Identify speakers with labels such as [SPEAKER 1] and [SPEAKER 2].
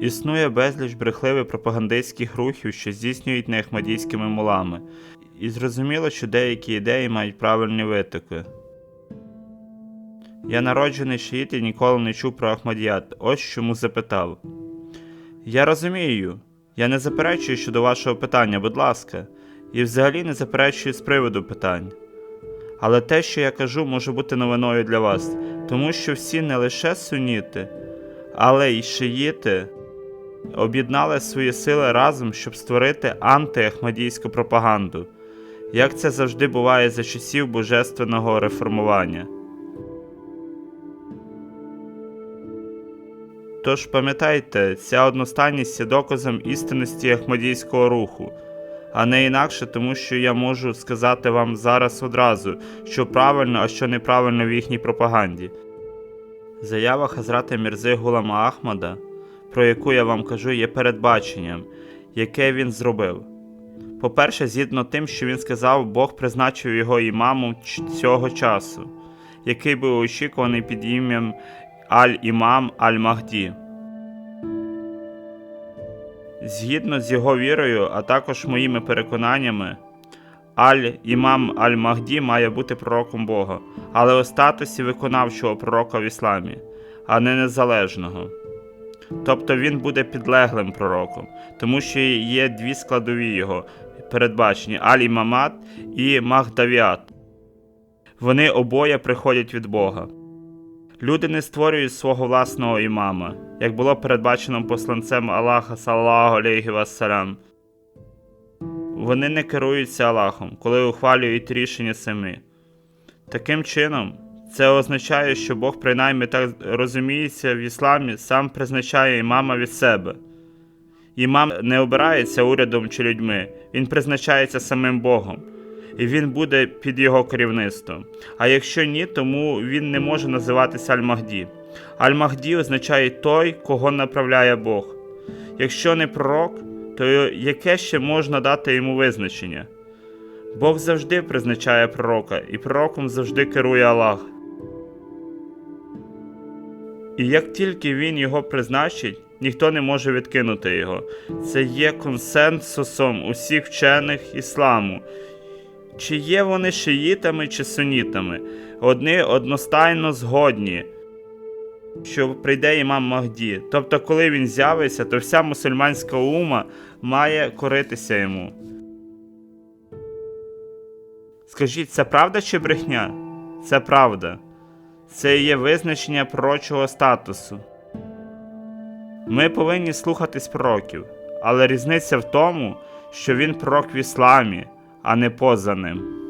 [SPEAKER 1] Існує безліч брехливих пропагандистських рухів, що здійснюють не ахмадійськими мулами, і зрозуміло, що деякі ідеї мають правильні витоки. Я народжений шиїт і ніколи не чув про Ахмадіят, ось чому запитав. Я розумію, я не заперечую щодо вашого питання, будь ласка, і взагалі не заперечую з приводу питань. Але те, що я кажу, може бути новиною для вас, тому що всі не лише суніти, але й шиїти об'єднали свої сили разом, щоб створити антиахмадійську пропаганду, як це завжди буває за часів божественного реформування. Тож пам'ятайте, ця одностайність є доказом істинності ахмадійського руху, а не інакше, тому що я можу сказати вам зараз одразу, що правильно, а що неправильно в їхній пропаганді. Заява Хазрата Мірзи Гулама Ахмада, про яку я вам кажу, є передбаченням, яке він зробив. По-перше, згідно тим, що він сказав, Бог призначив його імамом цього часу, який був очікуваний під ім'ям Аль-Імам Аль-Махді. Згідно з його вірою, а також моїми переконаннями, Аль-Імам Аль-Махді має бути пророком Бога, але у статусі виконавчого пророка в ісламі, а не незалежного. Тобто він буде підлеглим пророком, тому що є дві складові його передбачені Аль-Імамат і Махдавіат. Вони обоє приходять від Бога. Люди не створюють свого власного імама, як було передбачено посланцем Аллаха саллаху алейхі вассалям. Вони не керуються Аллахом, коли ухвалюють рішення самі. Таким чином, це означає, що Бог, принаймні так розуміється в ісламі, сам призначає імама від себе. Імам не обирається урядом чи людьми, він призначається самим Богом, і він буде під його керівництвом. А якщо ні, тому він не може називатися Аль-Махді. Аль-Махді означає той, кого направляє Бог. Якщо не пророк, то яке ще можна дати йому визначення? Бог завжди призначає пророка, і пророком завжди керує Аллах. І як тільки він його призначить, ніхто не може відкинути його. Це є консенсусом усіх вчених ісламу. Чи є вони шиїтами чи сунітами? Одні одностайно згодні, що прийде імам Махді. Тобто, коли він з'явиться, то вся мусульманська ума має коритися йому. Скажіть, це правда чи брехня? Це правда. Це є визначення пророчого статусу. Ми повинні слухатись пророків, але різниця в тому, що він пророк в ісламі, а не поза ним.